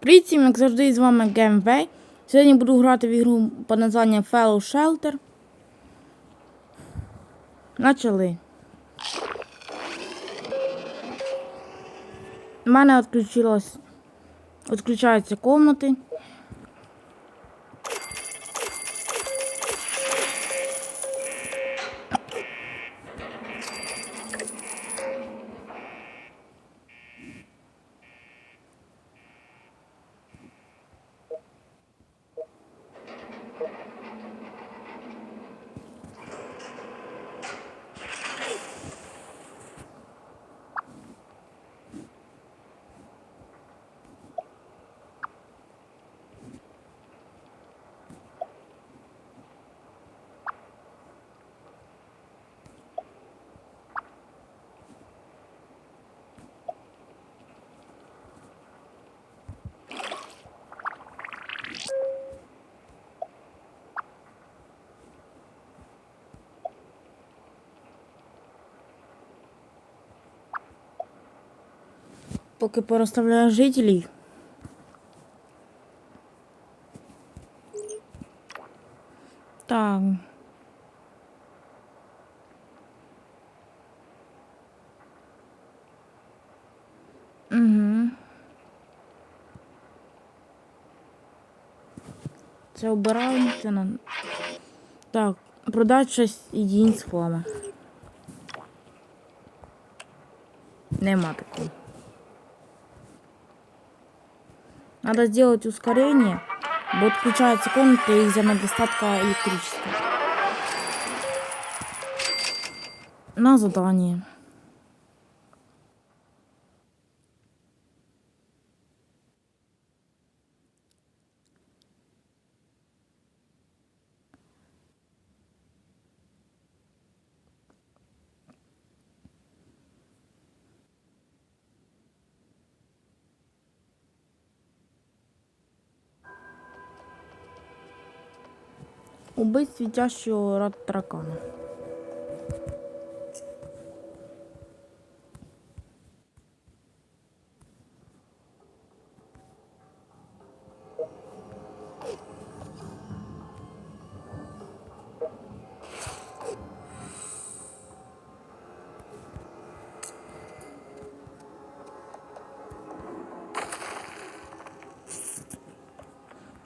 Привіт всім, як завжди, з вами GameWay. Сьогодні буду грати в ігру під названням Fellow Shelter. Начали. У мене відключилось. Відключаються комнати. Поки порозставляю жителів. Так. Угу. Це обираємо, це на. Так, продать щось єдиниць хлама. Нема такого. Надо сделать ускорение. Вот включается комната из-за недостатка электричества. На задание. Убить светящего рад таракана.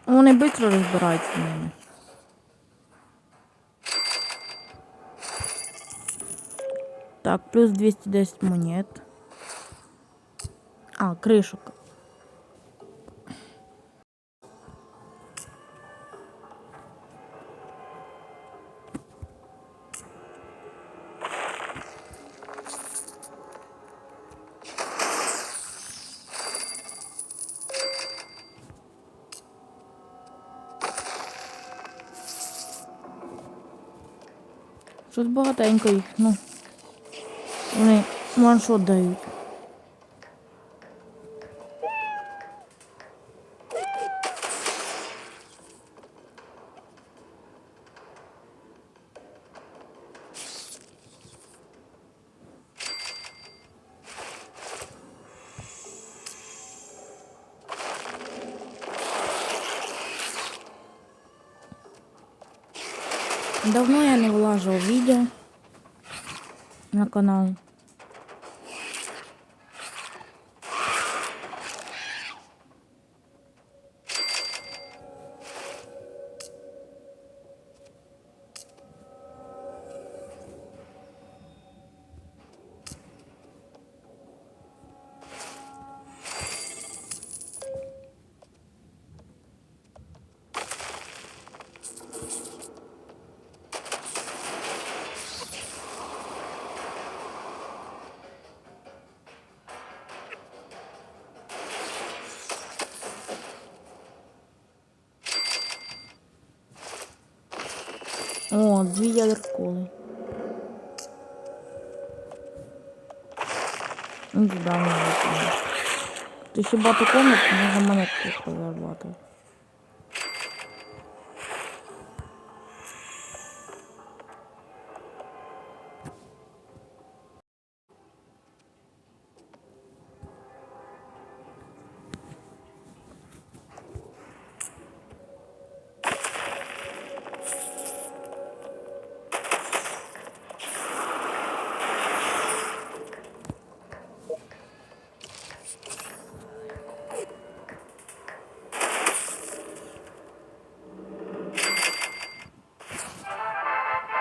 Вони швидко розбираються в мене. Так, плюс 210 монет. А, крышек. Щось багатенько їх, ну. Вони ваншот дають. Давно я не влаживал видео на канал. О, дві ядерколи. Ну, туди не. Ти ще багато комнат, можна монетки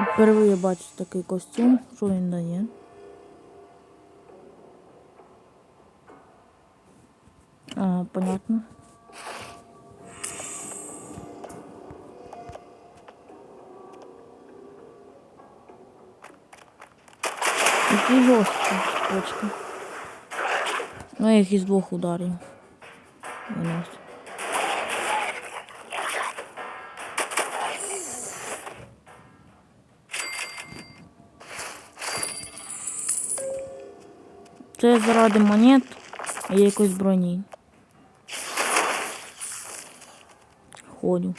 Впервые бачу такий костюм, що він дає. А, понятно. Який жорсткий точка. Ну, я їх із двох ударів. Виносить. Це заради монет і якоїсь броні. Ходю.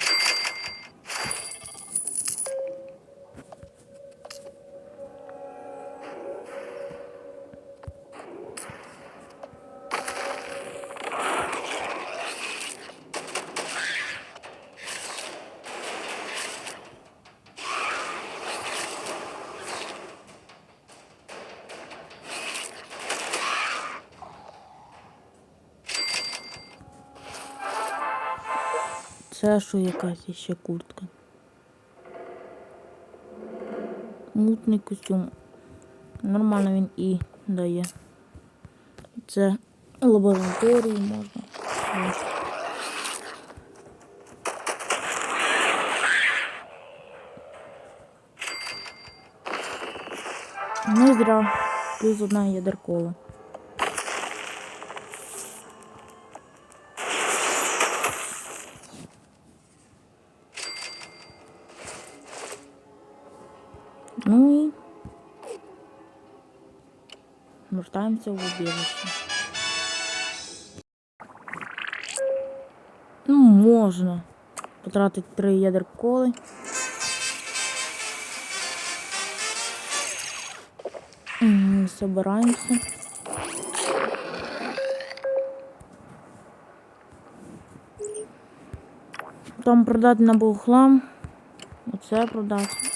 Що якась іще куртка. Мутний костюм. Нормально він і дає. Це лабораторії можна. Не зря. Плюс одна ядеркола. Вертаємося в убіжище. Ну, можна потратити три ядер коли. Собираємося. Там продати набув хлам. Оце продати.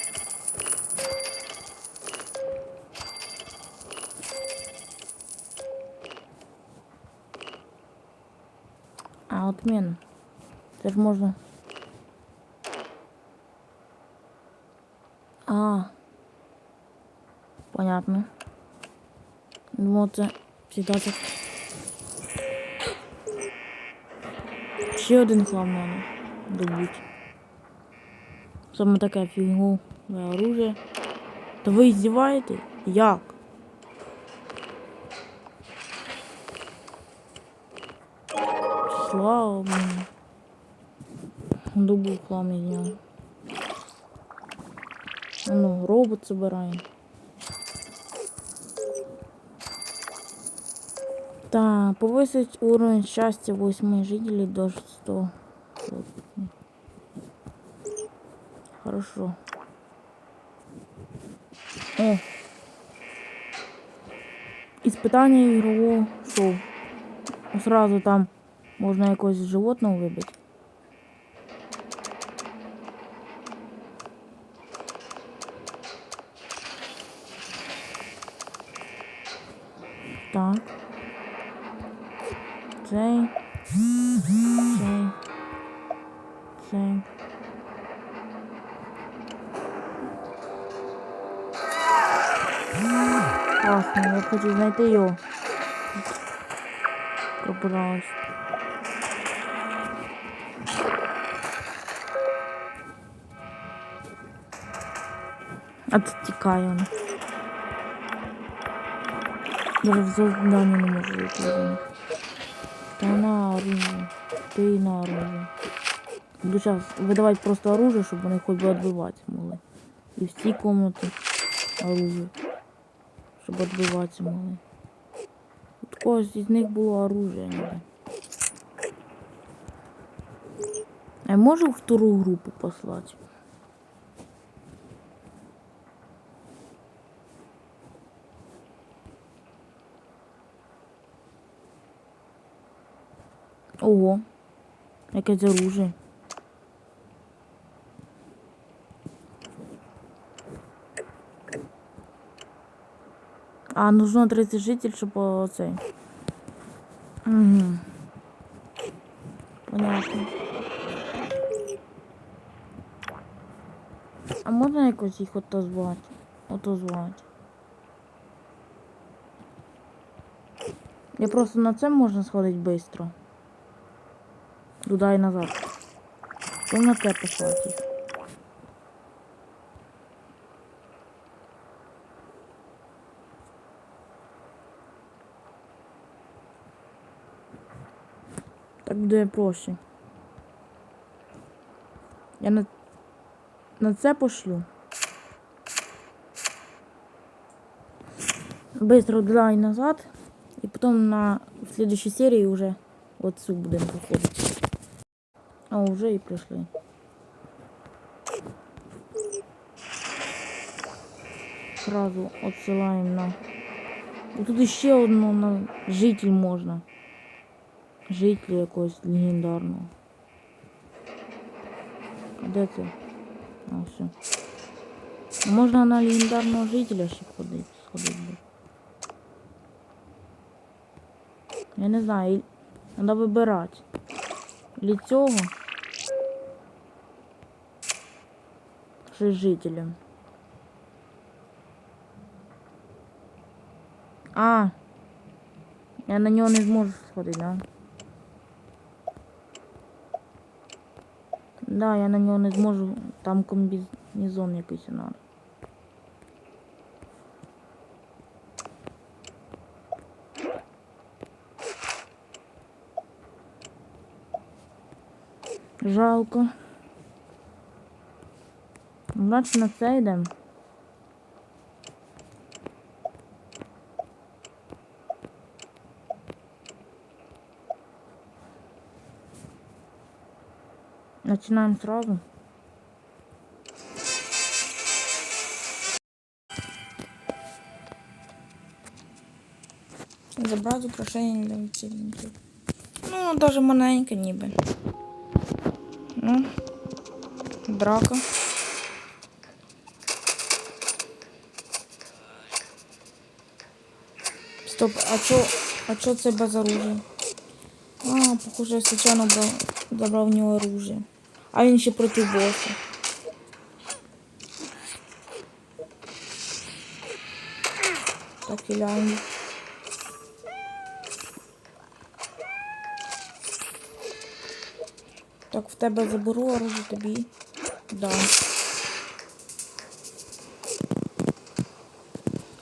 Отмена. Це ж можна. А. Понятно. Це всегда так. Ще один хлам надо добуть. Саме таке фігу оружие. Та ви издеваете? Як? Слава Богу. Добу із. Ну, робот собираем. Так, повысить уровень счастья 8 жителей до 100. Хорошо. О. Испытание игрового шоу. Сразу там можна якогось животного вибити. Так. Цей. Цей. Цей. Класно, я хочу знайти його. Пробралась. А тут. Даже в завдання не можу вийти. Та на оружие. Ти на оружие. Буду зараз видавати просто оружие, щоб вони хоч би відбиватися могли. І в цій комнаті оружие. Щоб відбиватися могли. У когось із них було оружие. А я можу втору групу послати? Ого. Якесь оружие. А, нужно 30 жителей, щоб оцей. Угу. Понятно. А можна якось їх ото звати? Ото звати. Я просто на це можна сходити швидко. Туди і назад. Потім на те. Так буде проще. Я на, на це пошлю. Быстро туда и назад. И потом на в следующей серии уже вот цю будем проходить. А уже и пришли. Сразу отсылаем на. І тут ще одну на житель можна. Жителя якогось легендарного. А Де? А, все. Можна на легендарного жителя ще ходити. Я не знаю, треба вибирати. Или цього. Чи жителя. А. Я на нього не зможу сходити, да? Да, я на нього не зможу. Там комбінезон якийсь надо. Жалко. Значить на це йдемо. Начинаем сразу. Забрати украшення для вечірників. Ну, даже маленьке ніби. Ну, драка. Стоп, а чо, а чо це без оружия? А, похоже, я случайно брав, забрав в нього оружие. А він ще проти боса. Так, і ляємо. Так, в тебе заберу оружие тобі. Да.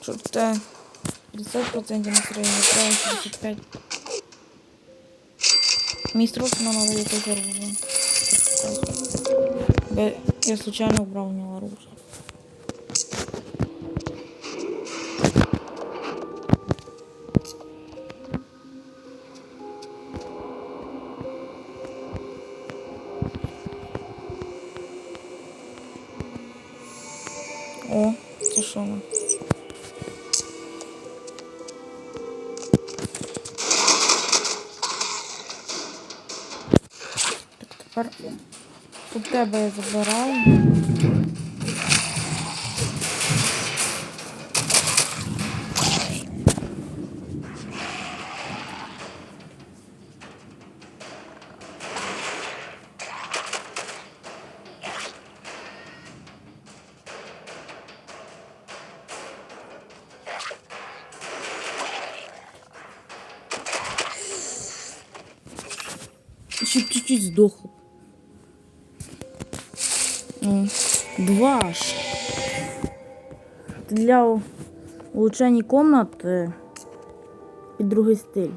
Щоб те 50% настроєння, правильно 65. Мені срочно надо якесь оружие. Я случайно убрал у него оружие. Тебе я забираю. Ще б чуть-чуть здох. Ну, Два ж. Для улучшення комнат під другий стиль.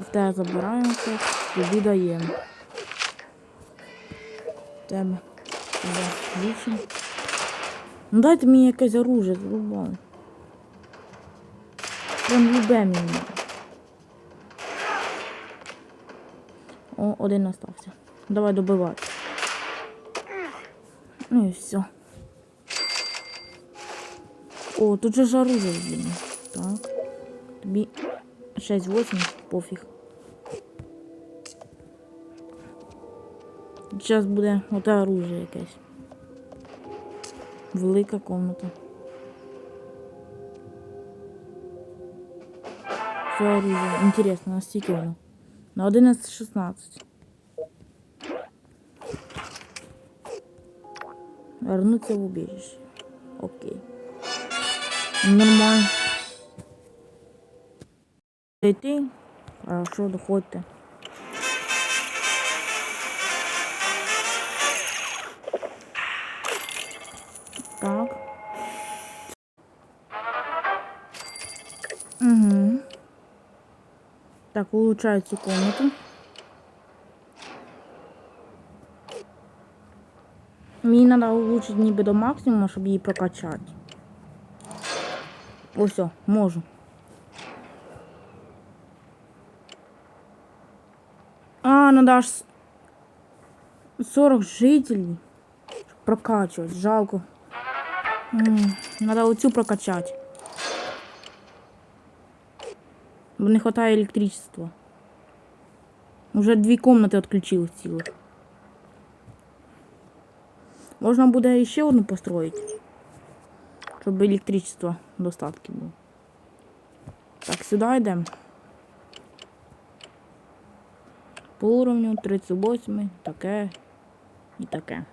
В тебе забираємо це, тобі даємо. Тебе. Тебе. Ну дайте мені якесь оружие, зрубали. Прям любе мені. О, один остався. Давай добивати. Ну і все. О, тут же ж оружие блін. Так. Тобі 6-8, пофіг. Зараз буде оте оружие якесь. Велика комната. Все оружие. Интересно, а стільки воно? На 11.16. Вернуться в убежище. Окей. Нормально. Зайти. Хорошо, доходьте. Так, улучшаю цю комнату. Мені треба улучшити ніби до максимуму, щоб її прокачати. Ось, о, можу. А, надо аж с- 40 жителей. Щоб Прокачувати, жалко. М, Надо оцю прокачати. Не хватає електричества. Уже дві комнати відключили цілих. Можна буде ще одну построїти. Щоб електричество в достатки було. Так, сюди йдемо. По уровню 38, таке і таке.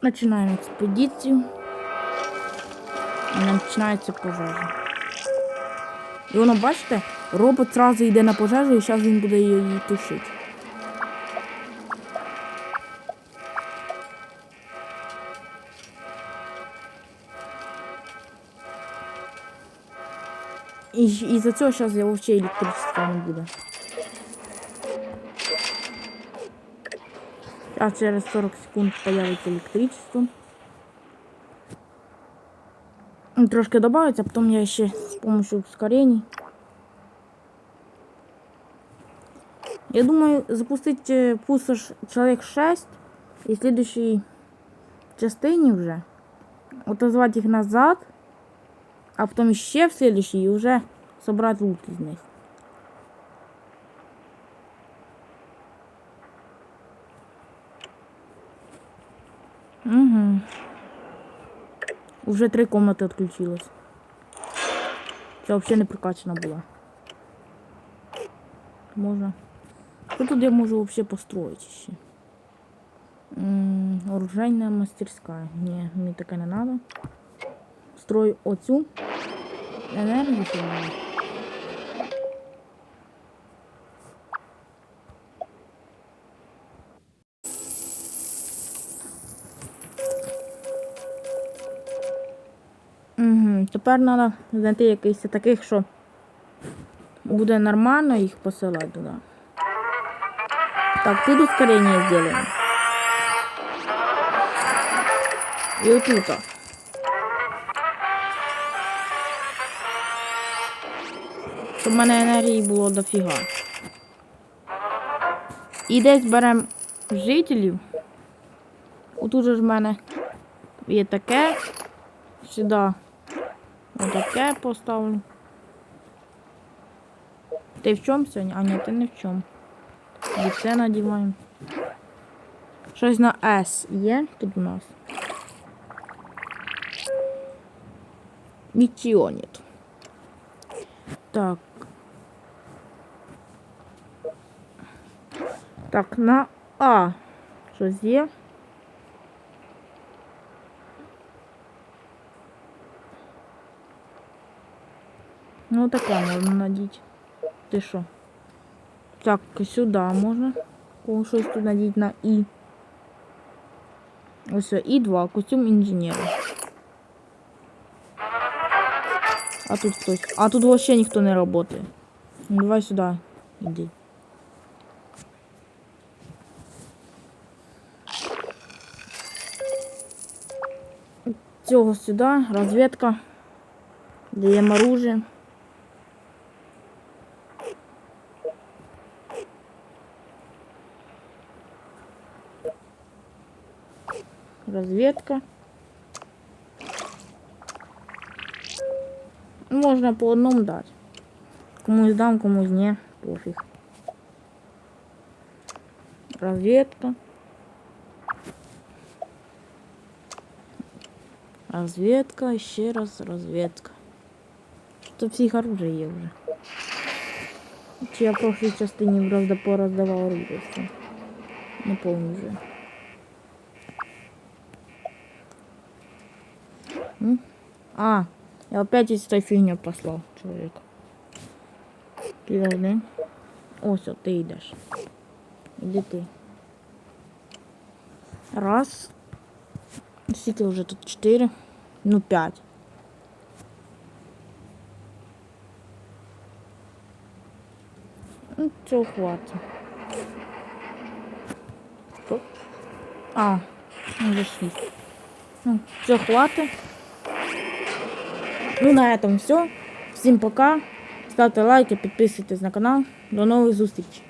Починаємо експедицію. І починається пожежа. І воно, бачите, робот одразу йде на пожежу і зараз він буде її тушити. І, і за цього зараз я взагалі електричества не буде. А через 40 секунд появится электричество. Ну, Трошки добавится, а потом я еще с помощью ускорений. Я думаю, запустить э, пустошь человек 6 и следующей частине уже отозвать их назад, а потом еще в следующей и уже собрать лут из них. Угу. Уже три комнаты отключилось. Це взагалі не прокачана була. Можна. Що тут я можу взагалі построїти ще? М, Оружейна мастерська. Ні, мені таке не треба. Строю оцю енергію. Тепер треба знайти якийсь таких, що буде нормально їх посилати туди. Так, тут ускорение сделаем. І отут. Щоб в мене енергії було дофіга. І десь беремо жителів. Отут же в мене є таке. Сюди отаке поставлю. Ти в чому сьогодні? А ні, ти не в чому. І це надіваємо. Щось на S є тут у нас. Нічого. Так. Так, на А. Щось є. Ну таке можна надіти. Ти що? Так, сюди можна. Кого щось тут надіти на І. Ось І 2 костюм інженера. А тут хтось. А тут вообще ніхто не працює. Ну, давай сюди. Іди. Цього сюди, розвідка. Даємо оружие. Розвідка. Можна по одному дати. Комусь дам, комусь не, пофіг. Розвідка. Розвідка, ще раз розвідка. Тут всіх оружие є вже. Чи я в прошлій частині розда пороздавав оружие. все. Не помню вже. М? А, я опять из той фігню послав чоловіка. Підожди. Ось от ти йдеш. Іди ти. Раз. Скільки вже тут? Чотири. Ну, п'ять. Ну, цього хватить. Що? А, ну, вже шість. Ну, цього хватить. Ну, на этом все. Всім пока. Ставте лайки, підписуйтесь на канал. До нових зустрічей.